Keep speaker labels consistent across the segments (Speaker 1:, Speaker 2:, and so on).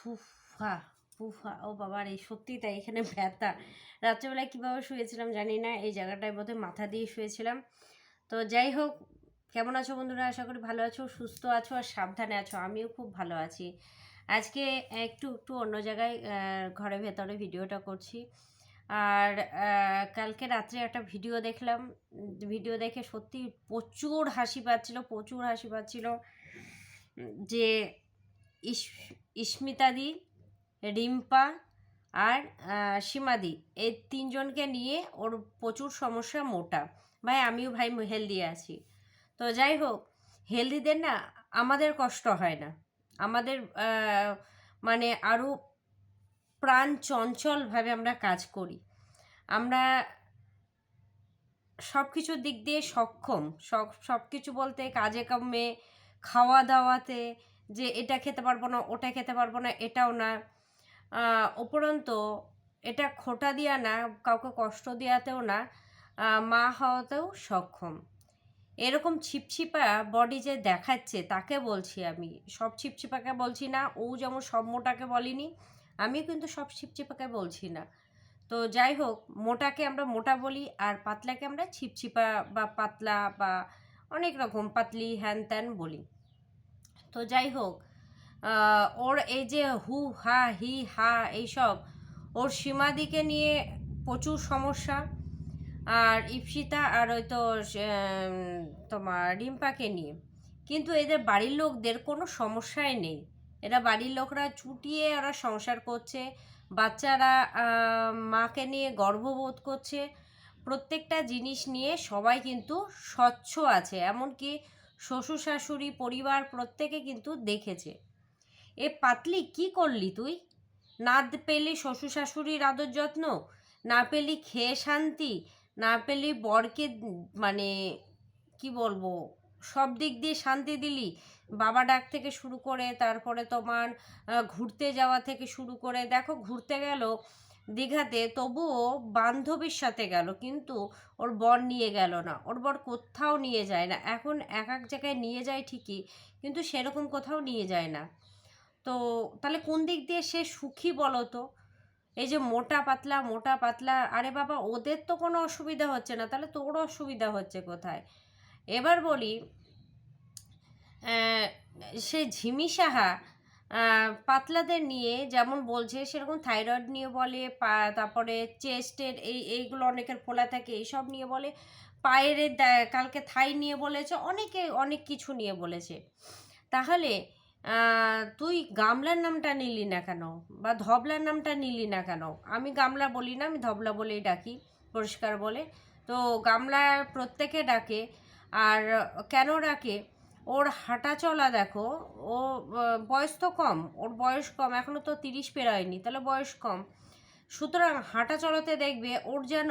Speaker 1: ফুফা ফুফা ও বাবার এই সত্যি তাই, এখানে ব্যথা। রাত্রেবেলায় কীভাবে শুয়েছিলাম জানি না, এই জায়গাটায় বোধহয় মাথা দিয়ে শুয়েছিলাম। তো যাই হোক, কেমন আছো বন্ধুরা? আশা করি ভালো আছো, সুস্থ আছো আর সাবধানে আছো, আমিও খুব ভালো আছি। আজকে একটু একটু অন্য জায়গায় ঘরের ভেতরে ভিডিওটা করছি। আর কালকে রাত্রে একটা ভিডিও দেখলাম। ভিডিও দেখে সত্যি প্রচুর হাসি পাচ্ছিল, প্রচুর হাসি পাচ্ছিল যে ইস ইস্মিতাদি রিম্পা আর সীমাদি এই তিনজনকে নিয়ে ওর প্রচুর সমস্যা মোটা। ভাই, আমিও ভাই হেলদি আছি। তো যাই হোক হেলদিদের না, আমাদের কষ্ট হয় না। আমাদের মানে আরও প্রাণ চঞ্চলভাবে আমরা কাজ করি। আমরা সব কিছুর দিক দিয়ে সক্ষম। সব সব কিছু বলতে কাজে কামে খাওয়া দাওয়াতে যে এটা খেতে পারব না, ওটা খেতে পারব না, এটাও না। উপরন্ত এটা খোটা দেওয়া না, কাউকে কষ্ট দেওয়াতেও না মা হওয়াতেও সক্ষম। এরকম ছিপছিপা বডি যে দেখাচ্ছে, তাকে বলছি আমি। সব ছিপছিপাকে বলছি না, ও যেমন সব মোটাকে বলিনি, আমিও কিন্তু সব ছিপছিপাকে বলছি না। তো যাই হোক, মোটাকে আমরা মোটা বলি, আর পাতলাকে আমরা ছিপছিপা বা পাতলা বা অনেক রকম পাতলি হ্যান ত্যান বলি। তো যাই হোক ওর এই যে হু, হা, হি, হা, এইসব, ওর সীমাদিকে নিয়ে প্রচুর সমস্যা। আর ইপসিতা আর ওই তো তোমার রিম্পাকে নিয়ে। কিন্তু এদের বাড়ির লোকদের কোনো সমস্যাই নেই। এরা বাড়ির লোকরা চুটিয়ে ওরা সংসার করছে। বাচ্চারা মাকে নিয়ে গর্ববোধ করছে। প্রত্যেকটা জিনিস নিয়ে সবাই কিন্তু স্বচ্ছ আছে। এমনকি শ্বশুর শাশুড়ি পরিবার প্রত্যেকে কিন্তু দেখেছে। এ পাতলি, কি করলি তুই? না পেলি শ্বশুর শাশুড়ির আদর যত্ন, না পেলি খেয়ে শান্তি, না পেলি বরকে মানে কি বলব, সব দিক দিয়ে শান্তি দিলি। বাবা ডাক থেকে শুরু করে, তারপরে তোমার ঘুরতে যাওয়া থেকে শুরু করে, দেখো ঘুরতে গেল দীঘাতে তবুও বান্ধবীর সাথে গেল, কিন্তু ওর বর নিয়ে গেল না। ওর বর কোথাও নিয়ে যায় না। এখন এক এক জায়গায় নিয়ে যায় ঠিকই, কিন্তু সেরকম কোথাও নিয়ে যায় না। তো তাহলে কোন দিক দিয়ে সে সুখী বলো তো? এই যে মোটা পাতলা মোটা পাতলা, আরে বাবা, ওদের তো কোনো অসুবিধা হচ্ছে না। তাহলে তোর অসুবিধা হচ্ছে কোথায়? এবার বলি সে ঝিমি সাহা পাতলাদের নিয়ে যেমন বলছে, সেরকম থাইরয়েড নিয়ে বলে তারপরে চেস্টের এই, এইগুলো অনেকের ফোলা থাকে, এইসব নিয়ে বলে, পায়ের কালকে থাই নিয়ে বলেছে, অনেকে, অনেক কিছু নিয়ে বলেছে। তাহলে তুই গামলার নামটা নিলি না কেন? বা ধবলার নামটা নিলি না কেন? আমি গামলা বলি না, আমি ধবলা বলেই ডাকি, পরিষ্কার বলে। তো গামলা প্রত্যেকে ডাকে, আর কেন ডাকে? ওর হাঁটা চলা দেখো, ও বয়স তো কম, ওর বয়স কম এখনও তো তিরিশ পেরোয়নি, তাহলে বয়স কম। সুতরাং হাঁটা চলাতে দেখবে ওর যেন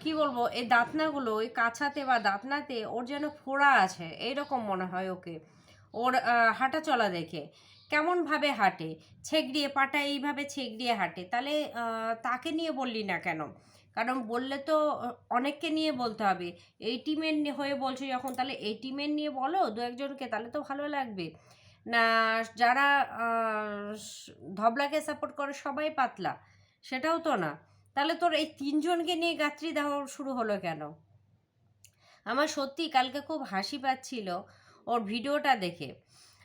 Speaker 1: কি বলব, এই দাঁতনাগুলো, ওই কাছাতে বা দাঁতনাতে ওর যেন ফোড়া আছে, এইরকম মনে হয় ওকে, ওর হাঁটা চলা দেখে। কেমনভাবে হাঁটে? ছেগড়িয়ে পাটা এইভাবে ছেগড়িয়ে হাঁটে, তাহলে তাকে নিয়ে বললি না কেন? কারণ বললে তো অনেককে নিয়ে বলতে হবে। এই টিমের হয়ে বলছো যখন, তাহলে এই টিমের নিয়ে বলো, দু একজনকে, তাহলে তো ভালো লাগবে। না, যারা ধবলাকে সাপোর্ট করে, সবাই পাতলা। সেটাও তো না। তাহলে তোর এই তিনজনকে নিয়ে গাত্রী দেওয়া শুরু হলো কেন? আমার সত্যি কালকে খুব হাসি পাচ্ছিল ওর ভিডিওটা দেখে।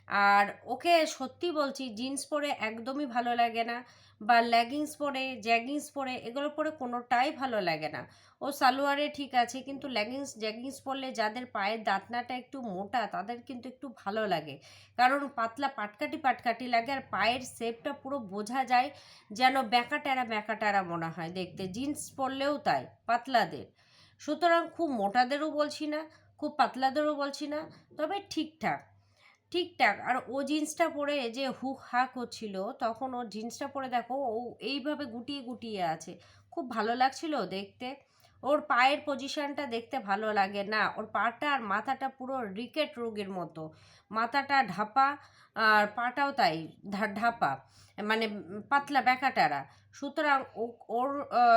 Speaker 1: আর ওকে সত্যি বলছি জিন্স পরে একদমই ভালো লাগে না বা লেগিংস পরে জ্যাগিংস পরে এগুলো পরে কোনোটাই ভালো লাগে না। ও সালোয়ারে ঠিক আছে কিন্তু লেগিংস জ্যাগিংস পরলে যাদের পায়ের দাঁতনাটা একটু মোটা তাদের কিন্তু একটু ভালো লাগে। কারণ পাতলা পাটকাটি পাটকাটি লাগে আর পায়ের শেপটা পুরো বোঝা যায় যেন ব্যাকা টেরা ব্যাকা টেরা মনে হয় দেখতে। জিন্স পরলেও তাই, পাতলাদের। সুতরাং খুব মোটাদেরও বলছি না, খুব পাতলাদেরও বলছি না, তবে ঠিকঠাক। ঠিকঠাক। আর ও জিন্সটা পরে যে হু হা করছিল, তখন ও জিন্সটা পরে দেখো ও এইভাবে গুটিয়ে গুটিয়ে আছে। খুব ভালো লাগছিল দেখতে। ওর পায়ের পজিশনটা দেখতে ভালো লাগে না। ওর পাটা আর মাথাটা পুরো রিকেট রোগের মতো। মাথাটা ঢাপা, আর পাটাও তাই ঢাপা মানে পাতলা, ব্যাকাটারা। সুতরাং ও- ওর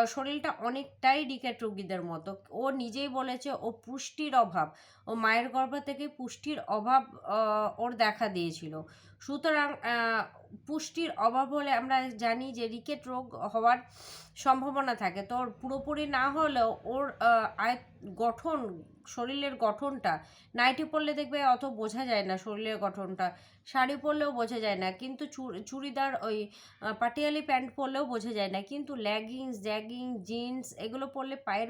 Speaker 1: শরীরটা অনেকটাই ডিকেট রোগীদের মতো। ও নিজেই বলেছে, ও পুষ্টির অভাব। ও মায়ের গর্ভ থেকে পুষ্টির অভাব ওর দেখা দিয়েছিল। সুতরাং পুষ্টির অভাব হলে আমরা জানি যে রিকেট রোগ হওয়ার সম্ভাবনা থাকে। তো ওর পুরোপুরি না হলেও ওর আয় গঠন, শরীরের গঠনটা, নাইটি পরলে দেখবে অত বোঝা যায় না শরীরের গঠনটা। শাড়ি পরলেও বোঝা যায় না, কিন্তু চুড়িদার ওই পাটিয়ালি প্যান্ট পরলেও বোঝা যায় না, কিন্তু লেগিংস জ্যাগিং জিন্স এগুলো পরলে পায়ের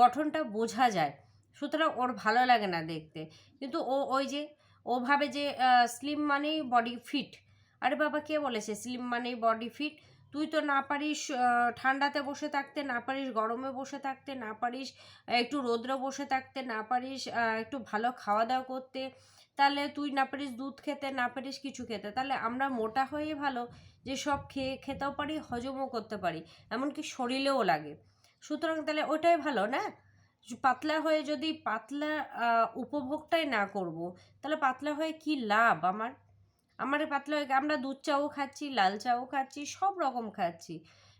Speaker 1: গঠনটা বোঝা যায়। সুতরাং ওর ভালো লাগে না দেখতে। কিন্তু ও, ওই যে ওভাবে যে স্লিম মানেই বডি ফিট আরে বাবা, কে বলেছে স্লিম মানেই বডি ফিট তুই তো না পারিস ঠান্ডাতে বসে থাকতে, না পারিস গরমে বসে থাকতে, না পারিস একটু রোদ্রে বসে থাকতে, না পারিস একটু ভালো খাওয়া দাওয়া করতে তাহলে তুই না পারিস দুধ খেতে, না পারিস কিছু খেতে, তাহলে আমরা মোটা হয়ে ভালো, যে সব খেয়ে, খেতেও পারি, হজমও করতে পারি, এমনকি শরীরেও লাগে। সুতরাং তাহলে ওটাই ভালো, না? পাতলা হয়ে যদি পাতলা উপভোগটাই না করব, তাহলে পাতলা হয়ে কি লাভ আমার? আমার পাতলা হয়ে আমরা দুধ চাও খাচ্ছি, লাল চাও খাচ্ছি, সব রকম খাচ্ছি।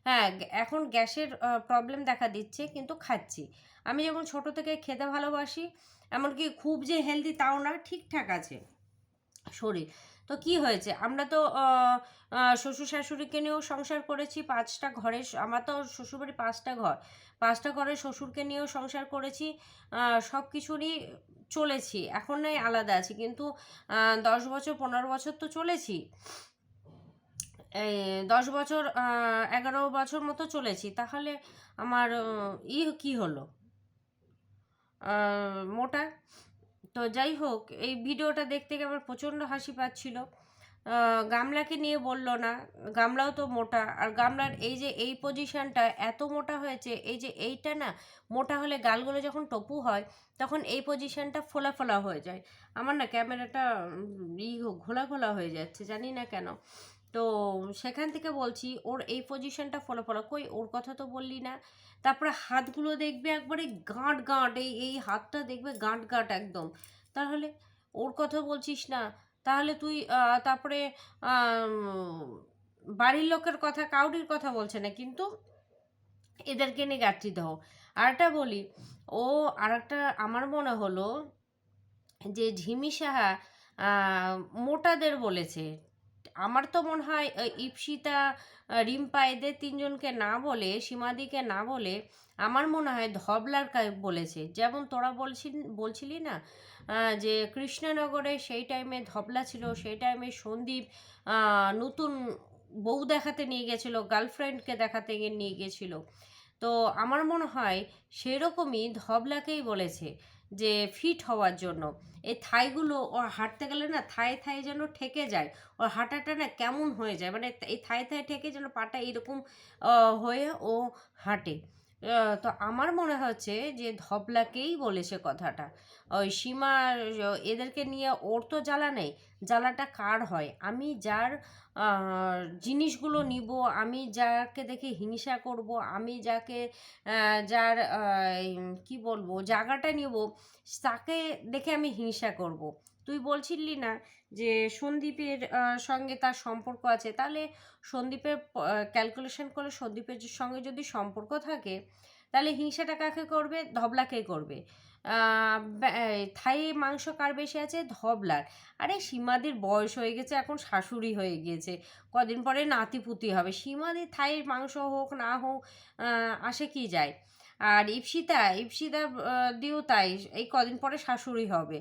Speaker 1: হ্যাঁ এখন গ্যাসের প্রবলেম দেখা দিচ্ছে, কিন্তু খাচ্ছি। আমি যেমন ছোট থেকে খেতে ভালোবাসি, এমনকি খুব যে হেলদি তাও না, ঠিকঠাক আছে শরীর। তো কি হয়েছে? আমরা তো শ্বশুর শাশুড়িকে নিয়েও সংসার করেছি, পাঁচটা ঘরে আমার তো শ্বশুরবাড়ি পাঁচটা ঘর। পাঁচটা ঘরে শ্বশুরকে নিয়েও সংসার করেছি সব কিছুরই চলেছি। এখন নয় আলাদা আছি, কিন্তু দশ বছর, পনেরো বছর তো চলেছি। দশ বছর এগারো বছর মতো চলেছি। তাহলে আমার ই কি হলো? মোটা। তো যাই হোক, এই ভিডিওটা দেখতে গিয়ে আমার প্রচণ্ড হাসি পাচ্ছিল। গামলাকে নিয়ে বলল না, গামলাও তো মোটা। আর গামলার এই যে, এই পজিশানটা এত মোটা হয়েছে, এই যে, এইটা না, মোটা হলে গালগুলো যখন টপু হয়, তখন এই পজিশানটা ফোলা ফোলা হয়ে যায়। আমার না ক্যামেরাটা ই ঘোলা ঘোলা হয়ে যাচ্ছে, জানি না কেন। তো সেখান থেকে বলছি, ওর এই পজিশনটা ফলো ফলো কই, ওর কথা তো বললি না। তারপরে হাতগুলো দেখবে একবারে গাঁট গাঁট, এই এই হাতটা দেখবে গাঁট গাঁট একদম। তাহলে ওর কথা বলছিস না? তাহলে তুই তারপরে বাড়ির লোকের কথা, কাউরির কথা বলছে না কিন্তু এদেরকে নিয়ে গাঁটটি দাও আরেকটা বলি, ও আরেকটা আমার মনে হলো যে ঝিমি সাহা মোটাদের বলেছে। আমার তো মনে হয় ইপসিতা রিম্পা এদের তিনজনকে না বলে, সীমাদিকে না বলে আমার মনে হয় ধবলার বলেছে। যেমন তোরা বলছি বলছিলি না যে কৃষ্ণনগরে সেই টাইমে ধবলা ছিল, সেই টাইমে সন্দীপ নতুন বউ দেখাতে নিয়ে গেছিল গার্লফ্রেন্ডকে দেখাতে নিয়ে গেছিল। তো আমার মনে হয় সেরকমই ধবলাকেই বলেছে যে ফিট হওয়ার জন্য। এই থাইগুলো, ওর হাঁটতে গেলে না থাই থাই যেন ঠেকে যায়, ওর হাঁটাটা না কেমন হয়ে যায় মানে এই থাই থাই ঠেকে যেন পাটা এরকম হয়ে ও হাঁটে। তো আমার মনে হচ্ছে যে ধবলাকেই বলেছে কথাটা। ওই সীমা এদেরকে নিয়ে ওর তো জ্বালা নেই। জ্বালাটা কার হয়? আমি যার জিনিসগুলো নিব, আমি যাকে দেখে হিংসা করব, আমি যাকে যার কি বলব, জায়গাটা নিব, তাকে দেখে আমি হিংসা করব। তুই বলছিলি না যে সন্দীপের সঙ্গে তার সম্পর্ক আছে। তাহলে সন্দীপের ক্যালকুলেশন করলে সন্দীপের সঙ্গে যদি সম্পর্ক থাকে, তাহলে হিংসাটা কাকে করবে? ধবলাকে করবে। থাই মাংস কার বেশি আছে? ধবলার। আরে সীমাদির বয়স হয়ে গেছে, এখন শাশুড়ি হয়ে গিয়েছে। কদিন পরে নাতিপুতি হবে। সীমাদি থাইয়ের মাংস হোক, না হোক আসে কি যায়? আর ইপসিতা ইপসিতা দিও তাই, এই কদিন পরে শাশুড়ি হবে।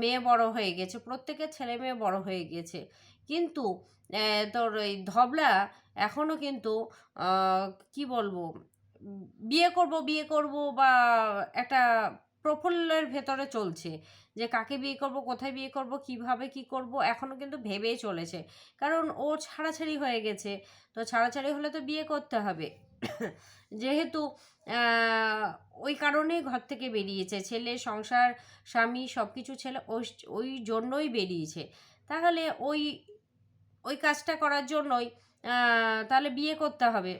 Speaker 1: মেয়ে বড় হয়ে গেছে, প্রত্যেকের ছেলে মেয়ে বড় হয়ে গেছে। কিন্তু তোর ওই ধবলা এখনও কিন্তু কি বলব বিয়ে করব বিয়ে করব বা একটা প্রফুল্লের ভেতরে চলছে যে, কাকে বিয়ে করব, কোথায় বিয়ে করব, কীভাবে কি করব এখনও কিন্তু ভেবেই চলেছে। কারণ ও ছাড়াছাড়ি হয়ে গেছে, তো ছাড়াছাড়ি হলে তো বিয়ে করতে হবে। যেহেতু ওই কারণেই ঘর থেকে বেরিয়েছে। ছেলে, সংসার, স্বামী সব কিছু ছেলে ওই ওই জন্যই বেরিয়েছে। তাহলে ওই ওই কাজটা করার জন্যই তাহলে বিয়ে করতে হবে।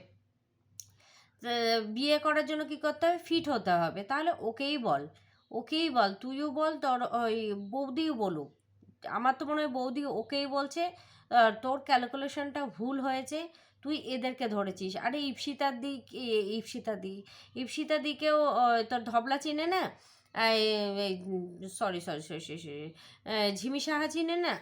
Speaker 1: বিয়ে করার জন্য কি করতে হবে? ফিট হতে হবে। তাহলে ওকেই বল। ওকেই বল। তুইও বল, তোর ওই বৌদিও বলুক। আমার তো মনে হয় বৌদি ওকেই বলছে তোর ক্যালকুলেশনটা ভুল হয়েছে, তুই এদেরকে ধরেছিস। আরে ইপসিতার দিক ইপসিতা দি, ইপসিতা দিকেও তোর ধবলা চিনে না? Sorry sorry sorry sorry sorry Jhimi Saha চিনে না?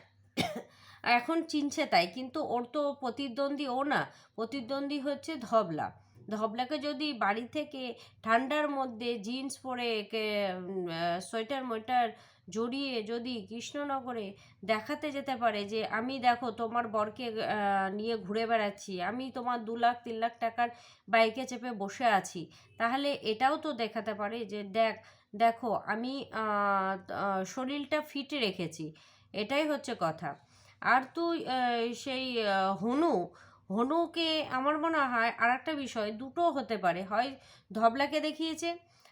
Speaker 1: এখন চিনছে তাই। কিন্তু ওর তো প্রতিদ্বন্দ্বী ও না। প্রতিদ্বন্দ্বী হচ্ছে ধবলা। ধবলাকে যদি বাড়ি থেকে ঠান্ডার মধ্যে জিন্স পরে সোয়েটার মোয়েটার জড়িয়ে যদি কৃষ্ণনগরে দেখাতে যেতে পারে যে, আমি দেখো তোমার বরকে নিয়ে ঘুরে বেড়াচ্ছি, আমি তোমার দু লাখ, তিন লাখ টাকার বাইকে চেপে বসে আছি। তাহলে এটাও তো দেখাতে পারে যে, দেখ, দেখো আমি শরীরটা ফিট রেখেছি। এটাই হচ্ছে কথা। আর তুই সেই হনু হনুকে আমার মনে হয় আর একটা বিষয়, দুটো হতে পারে। হয় ধবলাকে দেখিয়েছে,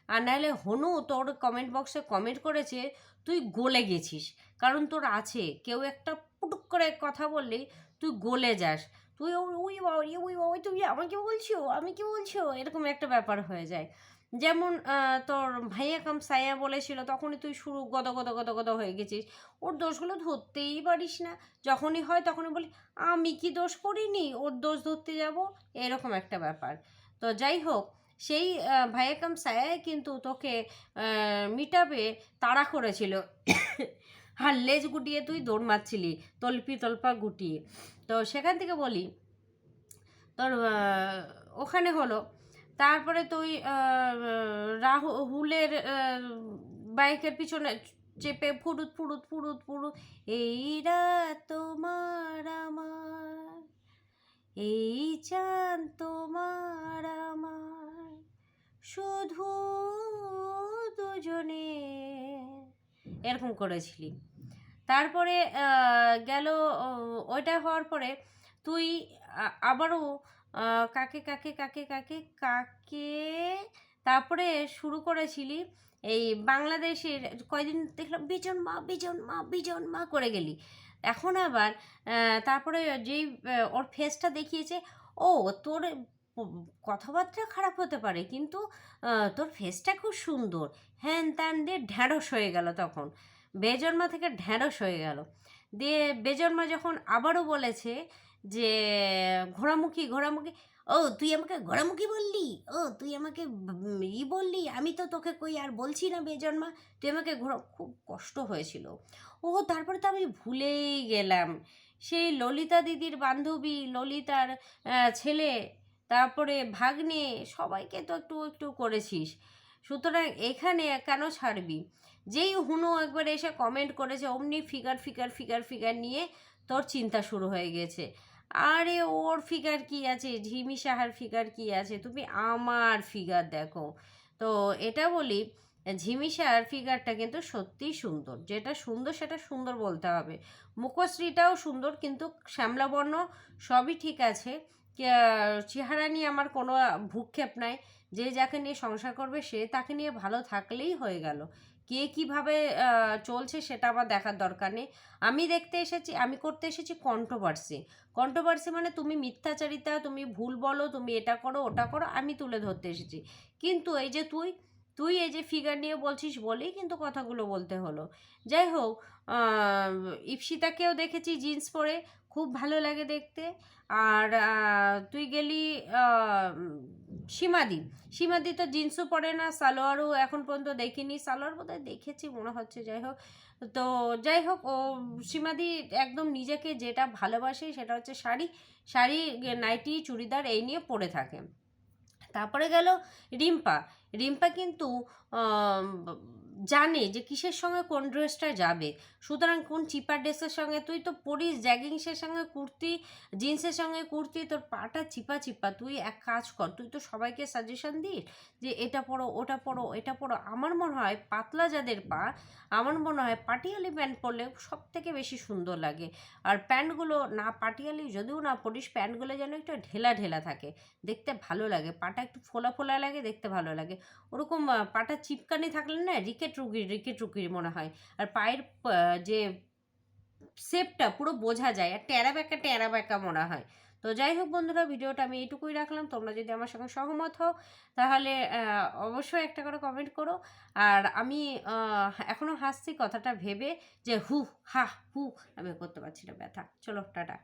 Speaker 1: আর নাহলে হনু তোর কমেন্ট বক্সে কমেন্ট করেছে, তুই গলে গেছিস, কারণ তোর আছে। কেউ একটা পুটুক করে কথা বললেই তুই গলে যাস। তুই ওই বাবা ওই বাবা তুমি আমাকে বলছো, আমি কি বলছো? এরকম একটা ব্যাপার হয়ে যায়। যেমন তোর ভাইয়া কাম সায়া বলেছিল, তখনই তুই শুরু গদ গদ গদ গদ হয়ে গেছিস। ওর দোষগুলো ধরতেই পারিস না। যখনই হয় তখনই বলি, আমি কি দোষ করিনি? ওর দোষ ধরতে যাব? এরকম একটা ব্যাপার। তো যাই হোক, সেই ভাইয়া কাম সায়াই কিন্তু তোকে মিটাবে, তাড়া করেছিল। আর লেজ গুটিয়ে তুই দৌড় মারছিলি, তল্পি তল্পা গুটিয়ে। তো সেখান থেকে বলি, তোর ওখানে হলো তারপরে তুই রাহুলের বাইকের পিছনে চেপে ফুরুত ফুরুত ফুরুত ফুরুত, এই তোমার আমার, এই চান তোমার আমার, শুধু দুজনে। এরকম করেছিলি। তারপরে গেল ওইটা হওয়ার পরে তুই আবারও কাকে কাকে কাকে কাকে কাকে? তারপরে শুরু করেছিলি এই বাংলাদেশের কয়দিন দেখলাম বিজন মা বিজন মা বিজন মা করে গেলি। এখন আবার তারপরে যেই ওর ফেসটা দেখিয়েছে, ও, তোর কথাবার্তা খারাপ হতে পারে, কিন্তু তোর ফেসটা খুব সুন্দর। হ্যান ত্যান দিয়ে ঢ্যাঁড়স হয়ে গেল তখন। বেজন্মা থেকে ঢ্যাঁড়স হয়ে গেল। দিয়ে বেজন্মা যখন আবারও বলেছে যে ঘোড়ামুখী ঘোড়ামুখী, ও, তুই আমাকে ঘোড়ামুখী বললি? ও, তুই আমাকে ই বললি? আমি তো তোকে কই আর বলছি না বেজন্মা। তুই আমাকে ঘোড়া খুব কষ্ট হয়েছিল। ও, তারপরে তো আমি ভুলেই গেলাম। সেই ললিতা দিদির বান্ধবী, ললিতার ছেলে, তারপরে ভাগ্নে, সবাইকে তো একটু একটু করেছিস। সুতরাং এখানে কেন ছাড়বি? যেই হুনু একবার এসে কমেন্ট করেছে, অমনি ফিগার ফিগার ফিগার ফিগার নিয়ে তোর চিন্তা শুরু হয়ে গেছে। আরে ওর ফিগার কি আছে? ঝিমি সাহার ফিগার কি আছে? তুমি আমার ফিগার দেখো। তো এটা বলি, ঝিমি সাহার ফিগারটা কিন্তু সত্যিই সুন্দর। যেটা সুন্দর সেটা সুন্দর বলতে হবে। মুখশ্রীটাও সুন্দর কিন্তু শ্যামলাবর্ণ সবই ঠিক আছে। চেহারা নিয়ে আমার কোনো ভূক্ষেপ নাই। যে যাকে নিয়ে সংসার করবে সে তাকে নিয়ে ভালো থাকলেই হয়ে গেল। কে কীভাবে চলছে সেটা আমার দেখার দরকার নেই। আমি দেখতে এসেছি, আমি করতে এসেছি কন্ট্রোভার্সি কন্ট্রোভার্সি মানে তুমি মিথ্যাচারিতা, তুমি ভুল বলো, তুমি এটা করো, ওটা করো, আমি তুলে ধরতে এসেছি। কিন্তু এই যে তুই তুই এই যে ফিগার নিয়ে বলছিস বলেই কিন্তু কথাগুলো বলতে হলো। যাই হোক ইপসিতাকেও দেখেছি জিন্স পরে, খুব ভালো লাগে দেখতে। আর তুই গেলি সীমাদি। সীমাদি তো জিন্সও পরে না, সালোয়ারও এখন পর্যন্ত দেখিনি। সালোয়ার বোধহয় দেখেছি, মনে হচ্ছে, যাই হোক। তো যাই হোক, ও, সীমাদি একদম নিজেকে যেটা ভালোবাসে সেটা হচ্ছে শাড়ি। শাড়ি, নাইটি, চুড়িদার এই নিয়ে পরে থাকে। তারপরে গেল রিম্পা। রিম্পা কিন্তু জানে যে কিসের সঙ্গে কোন ড্রেসটা যাবে। সুতরাং কোন চিপার ড্রেসের সঙ্গে? তুই তো পরিস, জ্যাগিংসের সঙ্গে কুর্তি, জিন্সের সঙ্গে কুর্তি, তোর পাটা চিপা চিপা। তুই এক কাজ কর, তুই তো সবাইকে সাজেশন দিস যে এটা পরো, ওটা পরো, এটা পরো। আমার মনে হয় পাতলা যাদের পা, আমার মনে হয় পাটিয়ালি প্যান্ট পরলে সব থেকে বেশি সুন্দর লাগে। আর প্যান্টগুলো না পাটিয়ালি, যদিও না পরিস, প্যান্টগুলো যেন একটু ঢেলা ঢেলা থাকে। দেখতে ভালো লাগে, পাটা একটু ফোলা ফোলা লাগে, দেখতে ভালো লাগে। ওরকম পাটা চিপকানি থাকলে না রিকেট রুগি, রিকেট রুগির মনে হয়। আর পায়ের যে শেপটা পুরো বোঝা যায়, আর টেরা ব্যাকা টেরা ব্যাকা মনে হয়। তো যাই হোক বন্ধুরা, ভিডিওটা আমি এইটুকুই রাখলাম। তোমরা যদি আমার সঙ্গে সহমত হও, তাহলে অবশ্যই একটা করে কমেন্ট করো। আর আমি এখনও হাসছি কথাটা ভেবে যে হু হা হু আমি করতে পারছি না ব্যথা। চলো, টাটা।